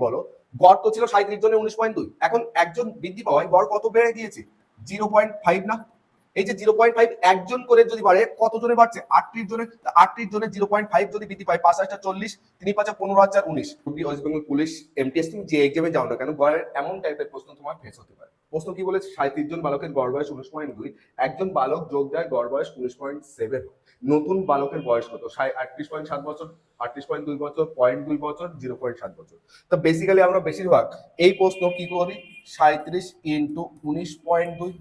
বলো? গড় তো ছিল সাঁত্রিশ জনের উনিশ পয়েন্ট দুই। এখন একজন বৃদ্ধি পাওয়ায় গড় কত বেড়ে গিয়েছে জিরো পয়েন্ট ফাইভ না? এই যে জিরো পয়েন্ট ফাইভ একজন করে যদি বাড়ে কত জনে বাড়ছে? আটত্রিশ জনে আটত্রিশ জনে জিরো পয়েন্ট ফাইভ যদি বৃদ্ধি পায় পাঁচ হাজার চল্লিশ, তিনি পাঁচা পনেরো হাজার উনিশ। ওয়েস্ট বেঙ্গল পুলিশ এমটিএস তুমি যে এক্সামে যাও না কেন গড়ের এমন টাইপের প্রশ্ন তোমার ফেস হতে পারে। প্রশ্ন কি বলেছে? সাঁত্রিশ জন বালকের গড় বয়স উনিশ পয়েন্ট দুই, একজন বালক যোগ দেয় গড় বয়স উনিশ পয়েন্ট সেভেন নতুন বালকের বয়স কত? আটত্রিশ পয়েন্ট সাত বছর, আটত্রিশ পয়েন্ট দুই বছর পয়েন্ট দুই বছর জিরো পয়েন্ট সাত বছর। তো বেসিক্যালি আমরা বেশিরভাগ এই প্রশ্ন কি করি? সাঁত্রিশ ইন্টু উনিশ পয়েন্ট দুই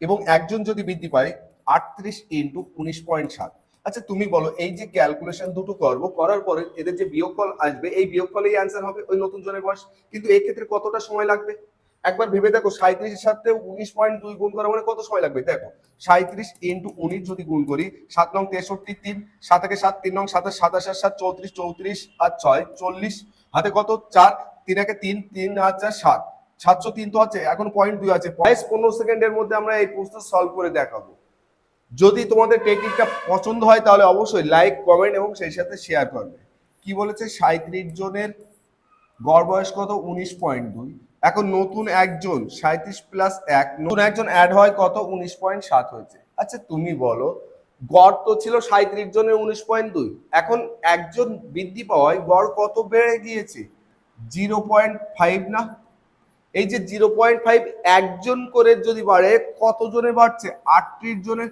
এবং একজন যদি বৃদ্ধি পায়, আটত্রিশ ইন্টু উনিশ পয়েন্ট সাত। আচ্ছা তুমি বলো, এই যে ক্যালকুলেশন দুটো করব, করার পরে এদের যে বিয়োগফল আসবে, এই বিয়োগফলেই অ্যান্সার হবে ওই নতুন জনের বয়স। কিন্তু এই ক্ষেত্রে কতটা সময় লাগবে? একবার ভেবে দেখো সাঁত্রিশের সাথে উনিশ পয়েন্ট দুই গুণ করা মানে কত সময় লাগবে? দেখো সাঁত্রিশ ইন্টু উনিশ যদি গুণ করি, সাত নং তেষট্টি তিন, সাত থেকে সাত তিন নং সাতাশ সাতাশ আর সাত চৌত্রিশ চৌত্রিশ আর ছয়, চল্লিশ। হাতে কত? চার, তিন একে তিন তিন আর চার, সাত। সাতশো তিন তো আছে, এখন পয়েন্ট দুই আছে। বাইশ পনেরো সেকেন্ডের মধ্যে আমরা এই প্রশ্ন সলভ করে দেখাবো। যদি তোমাদের টেকনিকটা পছন্দ হয় তাহলে অবশ্যই লাইক কমেন্ট এবং সেই সাথে শেয়ার করবে। কি বলেছে? সাঁত্রিশ জনের গড় বয়স কত? উনিশ পয়েন্ট দুই। এখন নতুন একজন সাঁত্রিশ প্লাস এক, নতুন একজন অ্যাড হয় কত? উনিশ পয়েন্ট সাত হয়েছে। আচ্ছা তুমি বলো, গড় তো ছিল সাঁত্রিশ জনের উনিশ পয়েন্ট দুই। এখন একজন বৃদ্ধি পাওয়ায় গড় কত বেড়ে গিয়েছে? জিরো পয়েন্ট ফাইভ না? এই যে জিরো পয়েন্ট ফাইভ একজন করে যদি বাড়ে কত জনে বাড়ছে? আটত্রিশ জনের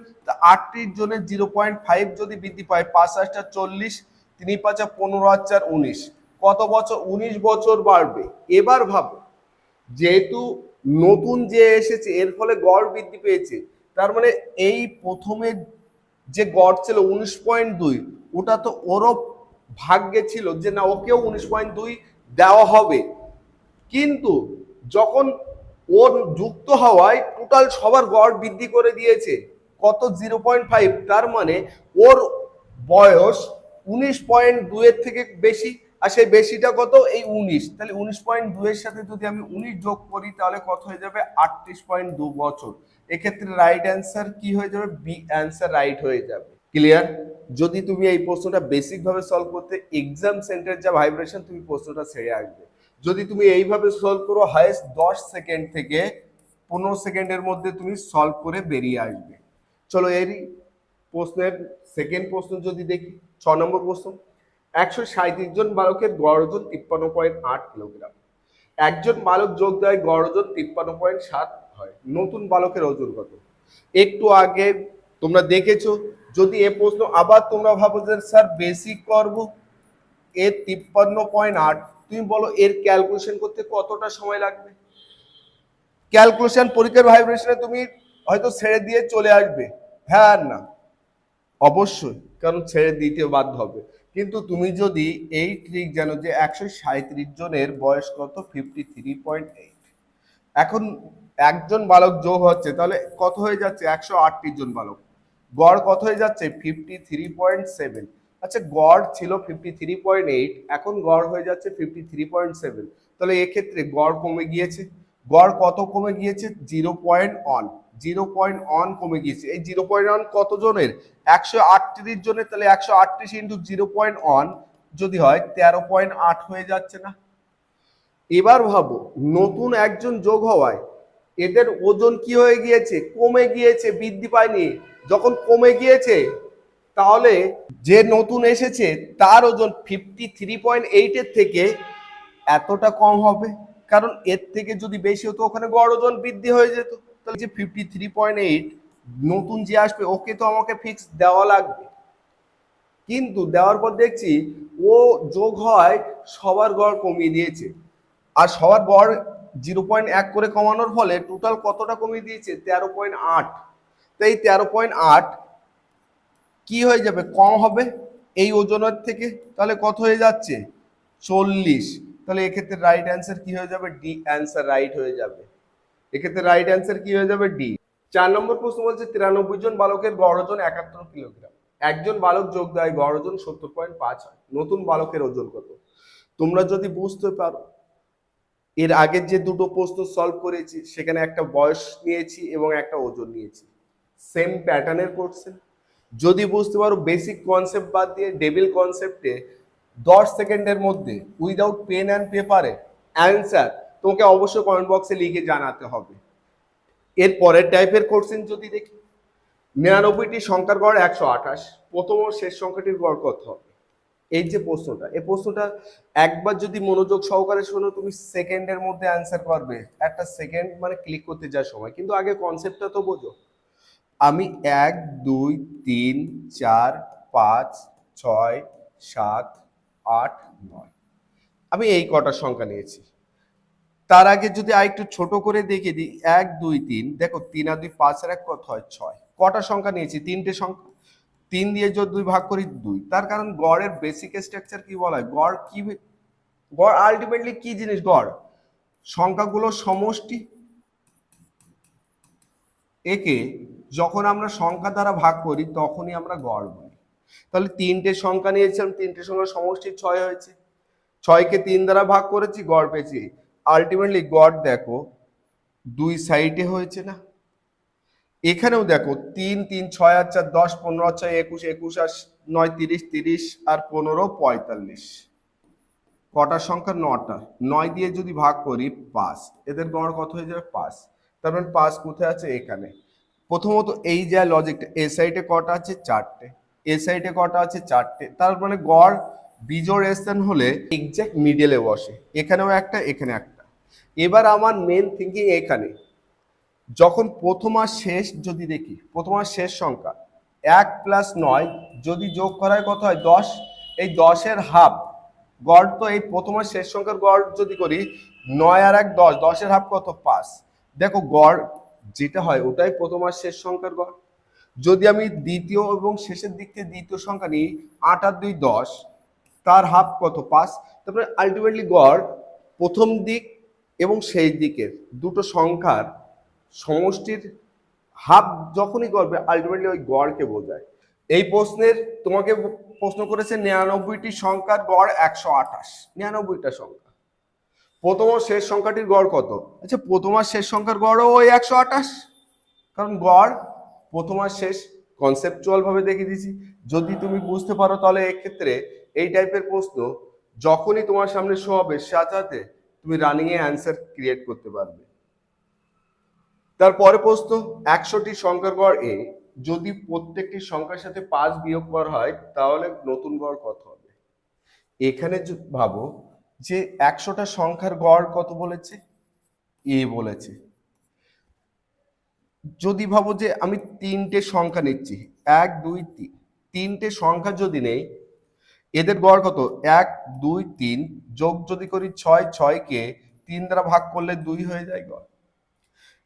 আটত্রিশ জনের জিরো পয়েন্ট ফাইভ যদি বৃদ্ধি পায়, পাঁচ হাজার চল্লিশ, তিন পাঁচা পনেরো হাজার উনিশ। কত বছর? উনিশ বছর বাড়বে। এবার ভাবো, যেহেতু নতুন যে এসেছে, এর ফলে গড় বৃদ্ধি পেয়েছে, তার মানে এই প্রথমে যে গড় ছিল উনিশ পয়েন্ট দুই, ওটা তো ওরও ভাগ্যে ছিল যে না, ওকেও উনিশ পয়েন্ট দুই দেওয়া হবে। কিন্তু যখন ওর যুক্ত হওয়ায় টোটাল সবার গড় বৃদ্ধি করে দিয়েছে। কত? জিরো পয়েন্ট ফাইভ তার মানে ওর বয়স উনিশ পয়েন্ট দুয়ের থেকে বেশি, আর সেই বেশিটা কত? এই উনিশ। তাহলে উনিশ পয়েন্ট দুয়ের সাথে যদি আমি উনিশ যোগ করি, তাহলে কত হয়ে যাবে? আটত্রিশ পয়েন্ট দু বছর। এক্ষেত্রে রাইট অ্যান্সার কি হয়ে যাবে? বি অ্যান্সার রাইট হয়ে যাবে। ক্লিয়ার যদি তুমি এই প্রশ্নটা বেসিকভাবে সলভ করতে এক্সাম সেন্টার যা ভাইব্রেশন তুমি প্রশ্নটা ছেড়ে আসবে। যদি তুমি এইভাবে সলভ করো হায়েস্ট দশ সেকেন্ড থেকে পনেরো সেকেন্ডের মধ্যে তুমি সলভ করে বেরিয়ে আসবে। চলো এরই প্রশ্নের সেকেন্ড প্রশ্ন যদি দেখি, ছ নম্বর প্রশ্ন। একশো সাঁত্রিশ জন বালকের গড় ওজন তিপ্পান্ন পয়েন্ট আট কিলোগ্রাম। একজন বালক যোগ দেয় গড় ওজন তিপ্পান্ন পয়েন্ট সাত হয়। নতুন বালকের ওজন কত? একটু আগে তোমরা দেখেছ, যদি এ প্রশ্ন আবার তোমরা ভাবো যে স্যার বেসিক করব এর তিপ্পান্ন পয়েন্ট আট তুমি বলো এর ক্যালকুলেশন করতে কতটা সময় লাগবে? ক্যালকুলেশন পরীক্ষার ভাইব্রেশনে তুমি হয়তো ছেড়ে দিয়ে চলে আসবে। হ্যাঁ আর না। অবশ্যই, কারণ ছেড়ে দিতে বাধ্য হবে। কিন্তু তুমি যদি এই ট্রিক জানো যে একশো সাঁত্রিশ জনের বয়স কত? ফিফটি থ্রি পয়েন্ট এইট এখন একজন বালক যোগ হচ্ছে, তাহলে কত হয়ে যাচ্ছে? একশো আটত্রিশ জন বালক। গড় কত হয়ে যাচ্ছে? ফিফটি থ্রি পয়েন্ট সেভেন আচ্ছা গড় ছিল ফিফটি থ্রি পয়েন্ট এইট এখন গড় হয়ে যাচ্ছে ফিফটি থ্রি পয়েন্ট সেভেন তাহলে এক্ষেত্রে গড় কমে গিয়েছে। গড় কত কমে গিয়েছে? Zero point one zero point one কমে গিয়েছে। এই জিরো পয়েন্ট ওয়ান কত জনের একশো আটত্রিশ জনের। তাহলে একশো আটত্রিশ ইন্টু জিরো পয়েন্ট ওয়ান যদি হয়, তেরো পয়েন্ট আট হয়ে যাচ্ছে না। এবার ভাবো, নতুন একজন যোগ হওয়ায় এদের ওজন কি হয়ে গিয়েছে? কমে গিয়েছে, বৃদ্ধি পায়নি। যখন কমে গিয়েছে তাহলে যে নতুন এসেছে, তার ওজন ফিফটি থ্রি পয়েন্ট এইটের থেকে এতটা কম হবে। কারণ এর থেকে যদি বেশি হতো, ওখানে গড় ওজন বৃদ্ধি হয়ে যেত। তাহলে যে ফিফটি থ্রি পয়েন্ট এইট নতুন যে আসবে, ওকে তো আমাকে ফিক্স দেওয়া লাগবে। কিন্তু দেওয়ার পর দেখছি, ও যোগ হয় সবার গড় কমিয়ে দিয়েছে। আর সবার গড় জিরো পয়েন্ট এক করে কমানোর ফলে টোটাল কতটা কমিয়ে দিয়েছে? তেরো পয়েন্ট আট। তো এই তেরো পয়েন্ট আট কি হয়ে যাবে? কম হবে? এই ওজনের থেকে তাহলে কত হয়ে যাচ্ছে? চল্লিশ। তাহলে এক্ষেত্রে রাইট অ্যান্সার কি হয়ে যাবে? ডি অ্যান্সার রাইট হয়ে যাবে। এক্ষেত্রে রাইট অ্যান্সার কি হয়ে যাবে? ডি চার নম্বর প্রশ্ন বলছে, তিরানব্বই জন বালকের গড় ওজন একাত্তর কিলোগ্রাম। একজন বালক যোগ দেয় গড় ওজন সত্তর পয়েন্ট পাঁচ হয়। নতুন বালকের ওজন কত? তোমরা যদি বুঝতে পারো, এর আগের যে দুটো প্রশ্ন সলভ করেছি, সেখানে একটা বয়স নিয়েছি এবং একটা ওজন নিয়েছি। সেম প্যাটার্নের কোশ্চেন যদি বুঝতে পারো বেসিক কনসেপ্ট বাদ দিয়ে ডেবিল কনসেপ্টে দশ সেকেন্ডের মধ্যে উইদাউট পেন অ্যান্ড পেপারে অ্যান্সার তোমাকে অবশ্যই কমেন্ট বক্সে লিখে জানাতে হবে। এর পরের টাইপের কোশ্চেন যদি দেখি, নিরানব্বইটি সংখ্যার গড় একশো আঠাশ, প্রথম ও শেষ সংখ্যাটির গড় কত হবে? এই যে প্রশ্নটা, এই প্রশ্নটা একবার যদি মনোযোগ সহকারে শোনো, তুমি সেকেন্ডের মধ্যে অ্যান্সার করবে। একটা সেকেন্ড মানে ক্লিক করতে যাওয়ার সময়। কিন্তু আগে কনসেপ্টটা তো বোঝো। আমি এক, দুই, তিন, চার, পাঁচ, ছয়, সাত, আট, নয়। আমি এই কটা সংখ্যা নিয়েছি। তার আগে যদি আর একটু ছোট করে দেখে দিই, এক, দুই, তিন। দেখো, তিন আর দুই, পাঁচ আর এক কত হয়? ছয়। কটা সংখ্যা নিয়েছি? তিনটে সংখ্যা। তিন দিয়ে যদি দুই ভাগ করি, দুই। তার কারণ গড়ের বেসিক স্ট্রাকচার কি বলা হয়? গড় কি গড় আলটিমেটলি কি জিনিস? গড়। সংখ্যাগুলো সমষ্টি। একে যখন আমরা সংখ্যা দ্বারা ভাগ করি, তখনই আমরা গড় বলি। তাহলে তিনটে সংখ্যা নিয়েছিলাম, তিনটে সংখ্যা সমষ্টি ছয় হয়েছে। ছয়কে তিন দ্বারা ভাগ করেছি, গড় পেয়েছি। আলটিমেটলি গড় দেখো, দুই সাইডে হয়েছে না? এখানেও দেখো, তিন তিন, ছয়, আর চার, দশ, পনেরো, আর ছয়, একুশ একুশ, আর নয়, তিরিশ তিরিশ, আর পনেরো, পঁয়তাল্লিশ। কটার সংখ্যা? নটা। নয় দিয়ে যদি ভাগ করি, পাঁচ। এদের গড় কত হয়ে যাবে? পাঁচ। মানে পাঁচ কোথায় আছে? এখানে। প্রথমত এই যে লজিকটা এ সাইডে কটা আছে? চারটে। এ সাইডে কটা আছে? চারটে। তার মানে গড় বিজোড় স্থান হলে এক্সাক্ট মিডলে বসে। এখানেও একটা, এখানে একটা। এবার আমার মেন থিঙ্কিং এখানে। যখন প্রথম আর শেষ যদি দেখি, প্রথম আর শেষ সংখ্যা, এক প্লাস নয়, যদি যোগ করা হয় কত হয়? দশ। এই দশের হাফ গড় তো এই প্রথম আর শেষ সংখ্যার গড় যদি করি, নয় আর এক দশ, দশের হাফ কত? পাঁচ। দেখো গড় যেটা হয়, ওটাই প্রথম আর শেষ সংখ্যার গড়। যদি আমি দ্বিতীয় এবং শেষের দিক থেকে দ্বিতীয় সংখ্যা নিই, আট আর দুই দশ, তার হাফ কত? পাঁচ। তারপরে আলটিমেটলি গড় প্রথম দিক এবং শেষ দিকের দুটো সংখ্যার সমষ্টির হাফ যখনই করবে আলটিমেটলি ওই গড়কে বোঝায়। এই প্রশ্নের তোমাকে প্রশ্ন করেছে নিরানব্বইটি সংখ্যার গড় একশো আঠাশ। নিরানব্বইটা সংখ্যা। প্রথম ও শেষ সংখ্যাটির গড় কত? আচ্ছা প্রথম আর শেষ সংখ্যার গড়ও ওই একশো আঠাশ। কারণ গড় প্রথম আর শেষ কনসেপচুয়াল ভাবে দেখিয়ে দিয়েছি। যদি তুমি বুঝতে পারো তাহলে এক্ষেত্রে এই টাইপের প্রশ্ন যখনই তোমার সামনে শো হবে, সাথে তুমি রানিং এ অ্যান্সার ক্রিয়েট করতে পারবে। তারপরে প্রশ্ন, একশোটি সংখ্যার গড় এ যদি প্রত্যেকটি সংখ্যার সাথে পাঁচ বিয়োগ করা হয়, তাহলে নতুন গড় কত হবে? এখানে ভাবো যে একশোটা সংখ্যার গড় কত বলেছে? এ বলেছে। যদি ভাবো যে আমি তিনটে সংখ্যা নিচ্ছি, এক, দুই তিন তিনটে সংখ্যা যদি নেই, এদের গড় কত? এক, দুই, তিন, যোগ যদি করি ছয়, ছয়কে তিন দ্বারা ভাগ করলে দুই হয়ে যায় গড়।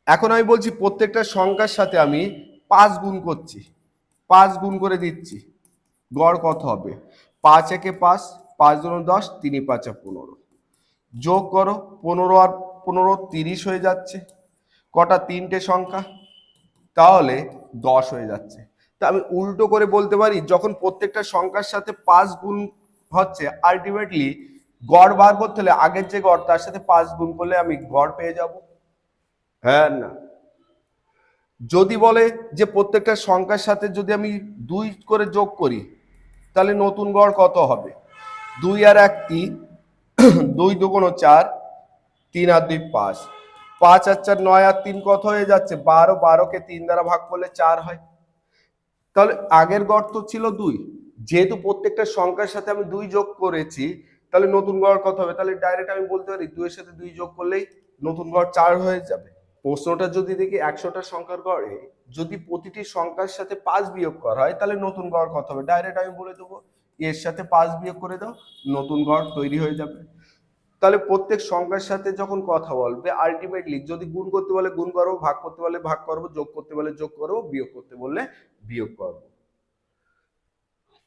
এখন আমি বলছি প্রত্যেকটা সংখ্যার সাথে আমি পাঁচ গুণ করছি, পাঁচ গুণ করে দিচ্ছি, গড় কত হবে? পাঁচ একে পাঁচ পাঁচ দুনো দশ, তিন পাঁচা পনেরো। যোগ করো, পনেরো আর পনেরো তিরিশ হয়ে যাচ্ছে। কটা? তিনটে সংখ্যা। তাহলে দশ হয়ে যাচ্ছে। তা আমি উল্টো করে বলতে পারি, যখন প্রত্যেকটা সংখ্যার সাথে পাঁচ গুণ হচ্ছে আলটিমেটলি গড় বার করতে হলে আগের যে গড়, তার সাথে পাঁচ গুণ করলে আমি গড় পেয়ে যাব। হ্যাঁ না? যদি বলে যে প্রত্যেকটা সংখ্যার সাথে যদি আমি দুই করে যোগ করি, তাহলে নতুন গড় কত হবে? দুই আর এক, তিন। দুই দুগুণ চার, তিন আর দুই, পাঁচ। পাঁচ আর চার, নয় আর তিন কত হয়ে যাচ্ছে? বারো, বারোকে তিন দ্বারা ভাগ করলে চার হয়। তাহলে আগের গড় তো ছিল দুই। যেহেতু প্রত্যেকটা সংখ্যার সাথে আমি দুই যোগ করেছি, তাহলে নতুন গড় কত হবে? তাহলে ডাইরেক্ট আমি বলতে পারি দুইয়ের সাথে দুই যোগ করলেই নতুন গড় চার হয়ে যাবে। প্রশ্নটা যদি দেখি একশোটা সংখ্যার গড়ে যদি প্রতিটি সংখ্যার সাথে পাঁচ বিয়োগ করা হয়, তাহলে নতুন গড় কত হবে? ডাইরেক্ট আমি বলে দেবো এর সাথে পাঁচ বিয়োগ করে দাও, নতুন গড় তৈরি হয়ে যাবে। তাহলে প্রত্যেক সংখ্যার সাথে যখন কথা বলবে আলটিমেটলি যদি গুণ করতে বলে গুণ করব ভাগ করতে বলে ভাগ করব যোগ করতে বলে যোগ করব বিয়োগ করতে বললে বিয়োগ করব।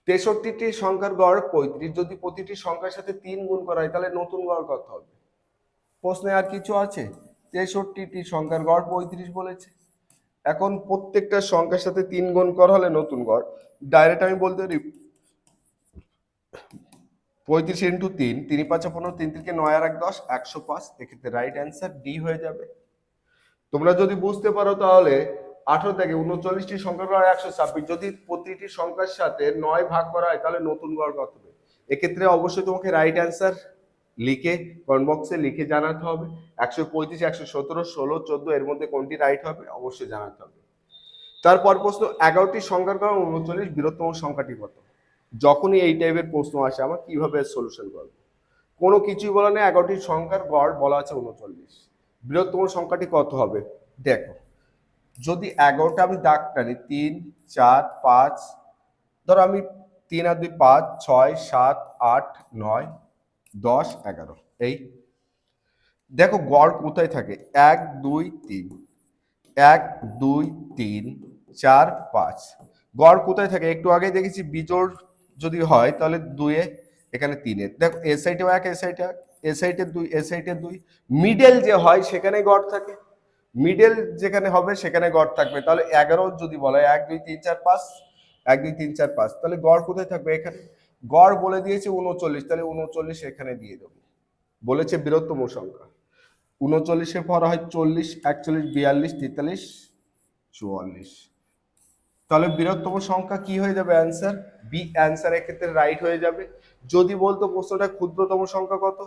তেষট্টিটি সংখ্যার গড় পঁয়ত্রিশ, যদি প্রতিটি সংখ্যার সাথে তিন গুণ করা হয়, তাহলে নতুন গড় কত হবে? প্রশ্নে আর কিছু আছে? তেষট্টিটি সংখ্যার গড় পঁয়ত্রিশ বলেছে। এখন প্রত্যেকটা সংখ্যার সাথে তিন গুণ করা হলে নতুন গড়। ডাইরেক্ট আমি বলতে পারি পঁয়ত্রিশ ইন্টু তিন তিন পাঁচা পনেরো, তিন থেকে নয় আর এক দশ, একশো পাঁচ, এক্ষেত্রে রাইট অ্যান্সার ডি হয়ে যাবে। তোমরা যদি বুঝতে পারো তাহলে আঠারো থেকে উনচল্লিশটি সংখ্যার গড় একশো ছাব্বিশ। যদি প্রতিটি সংখ্যার সাথে নয় ভাগ করা হয় তাহলে নতুন গড় কত হবে? এক্ষেত্রে অবশ্যই তোমাকে রাইট অ্যান্সার লিখে কমেন্ট বক্সে লিখে জানাতে হবে। একশো পঁয়ত্রিশ, একশো সতেরো, ষোলো, চোদ্দ, এর মধ্যে কোনটি রাইট হবে অবশ্যই জানাতে হবে। তারপর প্রশ্ন, এগারোটি সংখ্যার কারণ উনচল্লিশ, বৃহত্তম সংখ্যাটি কত? যখনই এই টাইপের প্রশ্ন আসে, আমার কীভাবে সলিউশন করব? কোনো কিছুই বলা নেই, এগারোটি সংখ্যার গড় বলা আছে উনচল্লিশ। বৃহত্তম সংখ্যাটি কত হবে? দেখো, যদি এগারোটা আমি দাগ টানি, তিন, চার, পাঁচ, ধরো আমি তিন আর দুই, পাঁচ, ছয়, সাত, আট, নয়, দশ, এগারো, এই। দেখো, গড় কোথায় থাকে? এক, দুই, তিন। এক, দুই, তিন, চার, পাঁচ। গড় কোথায় থাকে? একটু আগে দেখেছি, বিজোড় যদি হয় তাহলে দুয়ে, এখানে তিনে। দেখো, এ সাইডেও এক, এ সাইডে এক, এ সাইডে দুই, এ সাইডে দুই। মিডল যে হয়, সেখানে গড় থাকে। মিডল যেখানে হবে, সেখানে গড় থাকবে। তাহলে এগারো যদি বলা হয়, এক, দুই, তিন, চার, পাঁচ। এক, দুই, তিন, চার, পাঁচ। তাহলে গড় কোথায় থাকবে? এখানে। গড় বলে দিয়েছে উনচল্লিশ। তাহলে উনচল্লিশ এখানে দিয়ে দেবো। বলেছে বৃহত্তম সংখ্যা। উনচল্লিশে পর হয় চল্লিশ, একচল্লিশ, বিয়াল্লিশ, তেতাল্লিশ, চুয়াল্লিশ। তাহলে বৃহত্তম সংখ্যা কি হয়ে যাবে অ্যান্সার বি অ্যান্সার এক্ষেত্রে রাইট হয়ে যাবে। যদি বলতো প্রশ্নটা ক্ষুদ্রতম সংখ্যা কত?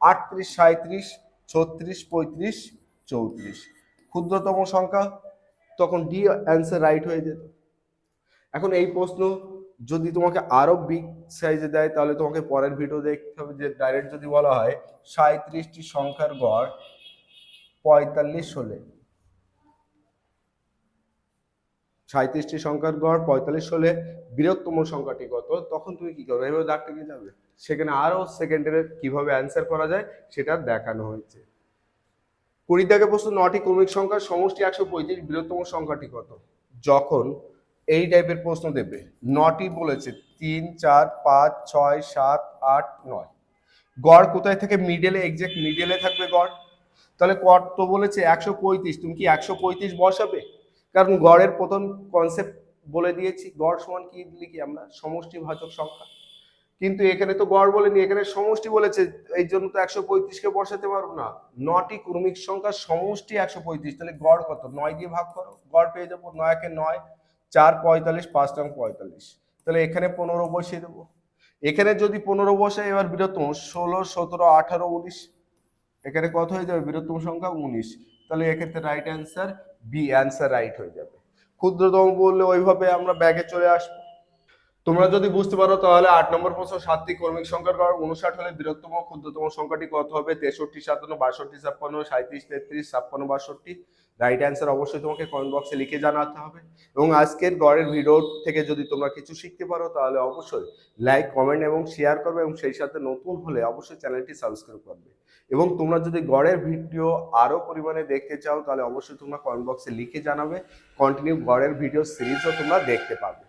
আটত্রিশ সাঁত্রিশ ছত্রিশ, পঁয়ত্রিশ, চৌত্রিশ। ক্ষুদ্রতম সংখ্যা, তখন ডি অ্যান্সার রাইট হয়ে যেত। এখন এই প্রশ্ন যদি তোমাকে আরও বিগ সাইজে দেয়, তাহলে তোমাকে পরের ভিডিও দেখতে হবে যে ডাইরেক্ট যদি বলা হয় সাঁত্রিশটি সংখ্যার গড় পঁয়তাল্লিশ হলে। সাঁত্রিশটি সংখ্যার গড়, পঁয়তাল্লিশ হলে বৃহত্তম সংখ্যাটি কত? তখন তুমি কি করবে? এভাবে দাগটা কি যাবে। সেখানে আরও সেকেন্ডের কীভাবে অ্যান্সার করা যায় সেটা দেখানো হয়েছে। কুড়ি থেকে প্রশ্ন, নটি ক্রমিক সংখ্যার সমষ্টি একশো পঁয়ত্রিশ, বৃহত্তম সংখ্যাটি কত? যখন এই টাইপের প্রশ্ন দেবে, নটি বলেছে, তিন, চার, পাঁচ, ছয়, সাত, আট, নয়। গড় কোথায় থেকে? মিডলে এক্সাক্ট মিডেলে থাকবে গড়। তাহলে কত বলেছে? একশো পঁয়ত্রিশ। তুমি কি একশো পঁয়ত্রিশ বসাবে? কারণ গড়ের প্রথম কনসেপ্ট বলে দিয়েছি, গড় সমান কি লিখি আমরা? সমষ্টি ভাজক সংখ্যা। কিন্তু এখানে তো গড় বলেনি, এখানে সমষ্টি বলেছে, এই জন্য তো একশো পঁয়ত্রিশকে বসাতে পারব না। নটি ক্রমিক সংখ্যা সমষ্টি একশো পঁয়ত্রিশ, তাহলে গড় কত? নয় দিয়ে ভাগ করো, গড় পেয়ে যাব নয়কে নয়, চার পঁয়তাল্লিশ, পাঁচ রং পঁয়তাল্লিশ। তাহলে এখানে পনেরো বসিয়ে দেবো। এখানে যদি পনেরো বসে এবার বৃহত্তম ষোলো, সতেরো, আঠারো, উনিশ, এখানে কত হয়ে যাবে? বৃহত্তম সংখ্যা উনিশ। তাহলে এক্ষেত্রে right answer B answer right হয়ে যাবে। ক্ষুদ্রতম বললে ওইভাবে আমরা ব্যাগে চলে আসব। তোমরা যদি বুঝতে পারো, তাহলে আট নম্বর প্রশ্ন, সাতটি কর্মিক সংখ্যার গড় উনষাট হলে বৃহত্তম, ক্ষুদ্রতম সংখ্যাটি কত হবে? তেষট্টি, সাতান্ন, বাষট্টি, ছাপ্পান্ন সাঁত্রিশ তেত্রিশ, ছাপ্পান্ন, বাষট্টি। রাইট অ্যান্সার অবশ্যই তোমাকে কমেন্ট বক্সে লিখে জানাতে হবে। এবং আজকের গড়ের ভিডিও থেকে যদি তোমরা কিছু শিখতে পারো, তাহলে অবশ্যই লাইক কমেন্ট এবং শেয়ার করবে এবং সেই সাথে নতুন হলে অবশ্যই চ্যানেলটি সাবস্ক্রাইব করবে। এবং তোমরা যদি গড়ের ভিডিও আরও পরিমাণে দেখতে চাও, তাহলে অবশ্যই তোমরা কমেন্ট বক্সে লিখে জানাবে। কন্টিনিউ গড়ের ভিডিও সিরিজও তোমরা দেখতে পাবে।